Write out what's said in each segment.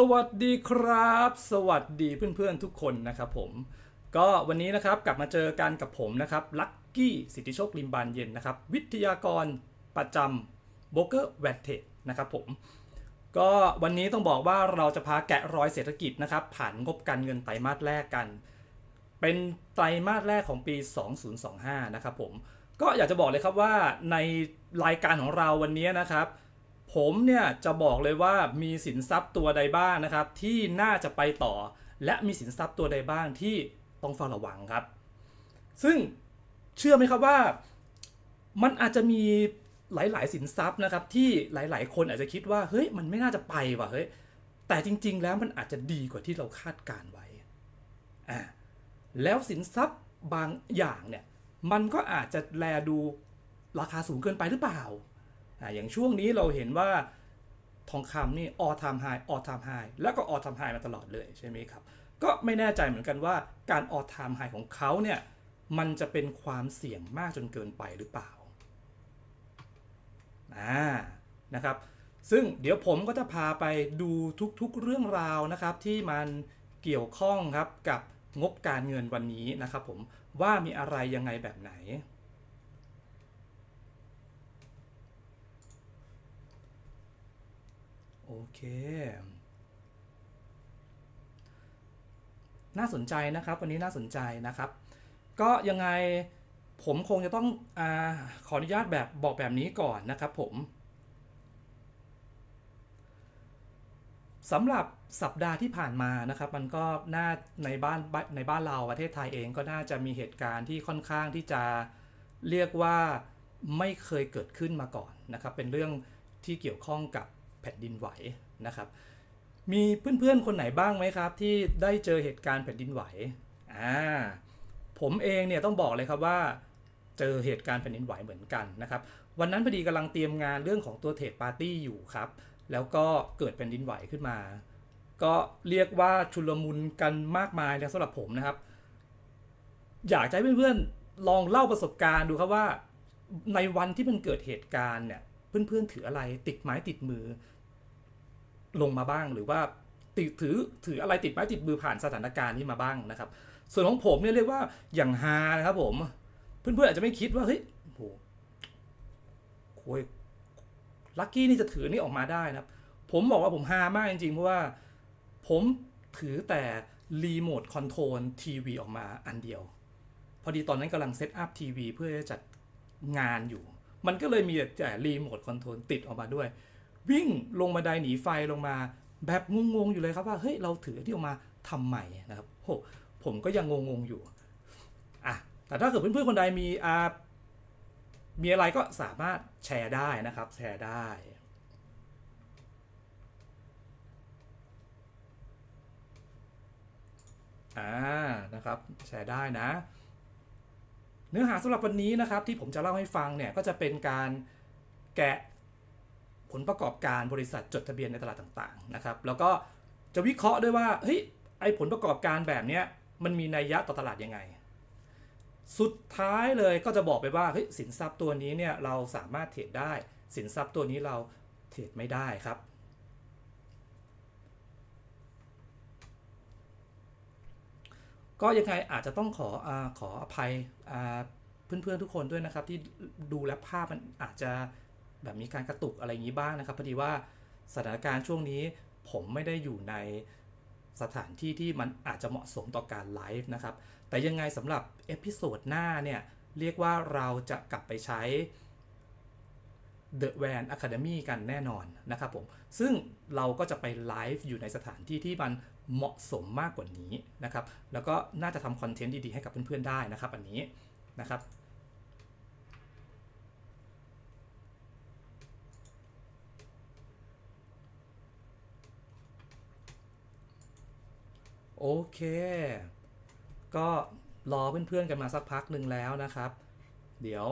สวัสดีครับ สวัสดีเพื่อนๆทุกคนนะครับผม ก็วันนี้นะครับกลับมาเจอกันกับผมนะครับลัคกี้สิทธิโชคลิมบานเย็นนะครับ วิทยากรประจำโบเกอร์แวดเทคนะครับผมก็วันนี้ต้องบอกว่าเราจะพาแกะรอยเศรษฐกิจนะครับ ผ่านงบการเงินไตรมาสแรกกัน เป็นไตรมาสแรกของปี 2025 นะครับผมก็อยากจะบอกเลยครับว่าในรายการของเราวันนี้นะครับ ผมเนี่ยจะบอกเลยว่ามีสินทรัพย์ตัวใดบ้างนะครับ ที่น่าจะไปต่อ และมีสินทรัพย์ตัวใดบ้างที่ต้องเฝ้าระวังครับ ซึ่งเชื่อไหมครับว่ามันอาจจะมีหลาย ๆ สินทรัพย์นะครับ ที่หลาย ๆ คนอาจจะคิดว่าเฮ้ยมันไม่น่าจะไปว่ะเฮ้ยแต่จริง ๆ แล้วมันอาจจะดีกว่าที่เราคาดการไว้อ่าแล้วสินทรัพย์บางอย่างเนี่ยมันก็อาจจะแลดูราคาสูงเกินไปหรือเปล่า อ่าอย่างช่วงนี้เราเห็นว่าทองคำนี่ all time high all time high แล้วก็ all time high มาตลอดเลยใช่ไหมครับ ก็ไม่แน่ใจเหมือนกันว่าการ all time high ของเขาเนี่ยมันจะเป็นความเสี่ยงมากจนเกินไปหรือเปล่าอ่านะครับ ซึ่งเดี๋ยวผมก็จะพาไปดูทุกๆเรื่องราวนะครับ ที่มันเกี่ยวข้องครับกับงบการเงินวันนี้นะครับผมว่ามีอะไรยังไงแบบไหน โอเค น่าสนใจนะครับ วันนี้น่าสนใจนะครับ ก็ยังไงผมคงจะต้องอขออนุญาตแบบบอกแบบนี้ก่อนนะครับผมสำหรับสัปดาห์ที่ผ่านมานะครับ มันก็น่าในบ้านในบ้านเราประเทศไทยเองก็น่าจะมีเหตุการณ์ที่ค่อนข้างที่จะเรียกว่าไม่เคยเกิดขึ้นมาก่อนนะครับ เป็นเรื่องที่เกี่ยวข้องกับ แผ่นดินไหวนะครับ มีเพื่อนๆคนไหนบ้างไหมครับ ที่ได้เจอเหตุการณ์แผ่นดินไหวอ่าผมเองเนี่ยต้องบอกเลยครับว่าเจอเหตุการณ์แผ่นดินไหวเหมือนกันนะครับ วันนั้นพอดีกำลังเตรียมงานเรื่องของตัวเทรดปาร์ตี้อยู่ครับ แล้วก็เกิดแผ่นดินไหวขึ้นมา ก็เรียกว่าชุลมุนกันมากมายนะสำหรับผมนะครับ อยากให้เพื่อนๆลองเล่าประสบการณ์ดูครับว่า ในวันที่มันเกิดเหตุการณ์เนี่ย เพื่อนๆถืออะไร ติดไม้ติดมือ ลงมาบ้างหรือว่าติดถือถืออะไรติดไม้ติดมือผ่านสถานการณ์นี้มาบ้างนะครับ ส่วนของผมเนี่ยเรียกว่าอย่างฮานะครับผม เพื่อนๆอาจจะไม่คิดว่าเฮ้ยโหโอยลัคกี้นี่จะถือนี่ออกมาได้นะครับ ผมบอกว่าผมฮามากจริงๆ เพราะว่าผมถือแต่รีโมทคอนโทรลทีวีออกมาอันเดียว พอดีตอนนั้นกำลังเซตอัพทีวีเพื่อจะจัดงานอยู่ มันก็เลยมีแต่รีโมทคอนโทรลติดออกมาด้วย วิ่งลงมาไดหนีไฟลงมา แบบงงๆอยู่เลยครับว่าเฮ้ยเราถือที่ออกมาทำใหม่นะครับโหผมก็ยังงงๆอยู่อะแต่ถ้าเกิดเพื่อนๆคนใดมีอ่ามีอะไรก็สามารถแชร์ได้นะครับ แชร์ได้อ่านะครับ แชร์ได้นะ เนื้อหาสำหรับวันนี้นะครับที่ผมจะเล่าให้ฟังเนี่ยก็จะเป็นการแกะผลประกอบการบริษัทจดทะเบียนในตลาดต่างๆนะครับแล้วก็จะวิเคราะห์ด้วยว่าเฮ้ยไอผลประกอบการแบบเนี้ยมันมีนัยยะต่อตลาดยังไง สุดท้ายเลยก็จะบอกไปว่าเฮ้ยสินทรัพย์ตัวนี้เนี่ยเราสามารถเทรดได้ สินทรัพย์ตัวนี้เราเทรดไม่ได้ครับ ก็ยังไงอาจจะต้องขออขออภัยอ่าเพื่อนๆทุกคนด้วยนะครับ ที่ดูแลวภาพมันอาจจะแบบมีการกระตุกอะไรอย่างนี้บ้างนะครับพอดีว่าสถานการณ์ช่วงนี้ผมไม่ได้อยู่ในสถานที่ที่มันอาจจะเหมาะสมต่อการไลฟ์นะครับ แต่ยังไงสำหรับเอพิโซดหน้าเนี่ย เรียกว่าเราจะกลับไปใช้ The Van Academy กันแน่นอนนะครับผม ซึ่งเราก็จะไปไลฟ์อยู่ในสถานที่ที่มัน เหมาะสมมากกว่านี้นะครับ แล้วก็น่าจะทำคอนเทนต์ดีๆให้กับเพื่อนๆได้นะครับ อันนี้นะครับโอเค ก็รอเพื่อนๆกันมาสักพักหนึ่งแล้วนะครับ เดี๋ยว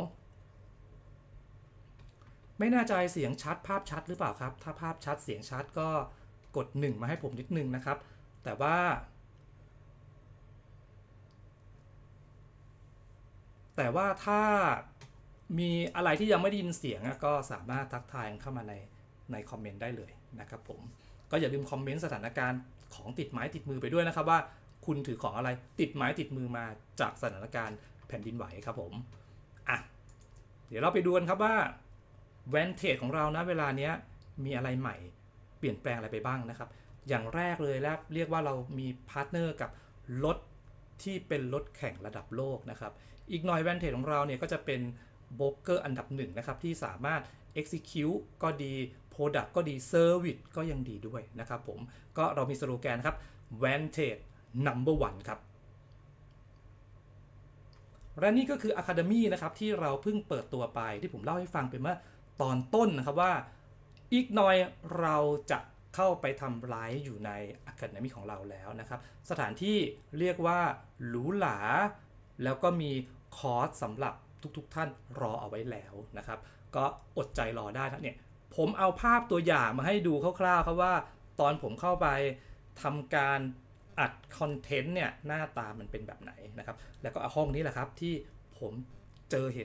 ไม่แน่ใจเสียงชัดภาพชัดหรือเปล่าครับ ถ้าภาพชัดเสียงชัดก็กด 1 มาให้ผมนิดนึงนะครับ แต่ว่า แต่ว่าถ้ามีอะไรที่ยังไม่ได้ยินเสียงก็สามารถทักทายกันเข้ามาในในคอมเมนต์ได้เลยนะครับผมก็อย่าลืมคอมเมนต์สถานการณ์ของติดไม้ติดมือไปด้วยนะครับว่าคุณถือของอะไรติดไม้ติดมือมาจากสถานการณ์แผ่นดินไหวครับผมอะเดี๋ยวเราไปดูกันครับว่าแวนเทจของเรานะเวลาเนี้ยมีอะไรใหม่ เปลี่ยนแปลงอะไรไปบ้างนะครับ อย่างแรกเลยแล้วเรียกว่าเรามีพาร์ทเนอร์กับรถที่เป็นรถแข่งระดับโลกนะครับ อีกหน่อยแวนเทจของเราเนี่ยก็จะเป็นโบรกเกอร์อันดับหนึ่งนะครับ ที่สามารถ execute ก็ดี product ก็ดี service ก็ยังดีด้วยนะครับผม ก็เรามีสโลแกนครับ Vantage number one ครับ และนี่ก็คือ Academy นะครับ ที่เราเพิ่งเปิดตัวไปที่ผมเล่าให้ฟังไปเมื่อตอนต้นนะครับว่า อีกหน่อยเราจะ เข้าไปทำไลฟ์อยู่ใน Academy ของเราแล้วนะครับ สถานที่เรียกว่าหรูหรา แล้วก็มีคอร์สสำหรับทุกๆทท่านรอเอาไว้แล้วนะครับ ก็อดใจรอได้นะเนี่ยผมเอาภาพตัวอย่างมาให้ดูคร่าวๆครับว่า ตอนผมเข้าไปทำการอัดคอนเทนต์เนี่ยหน้าตามันเป็นแบบไหนนะครับ แล้วก็เอาห้องนี้แหละครับที่ผมเจอเหตุ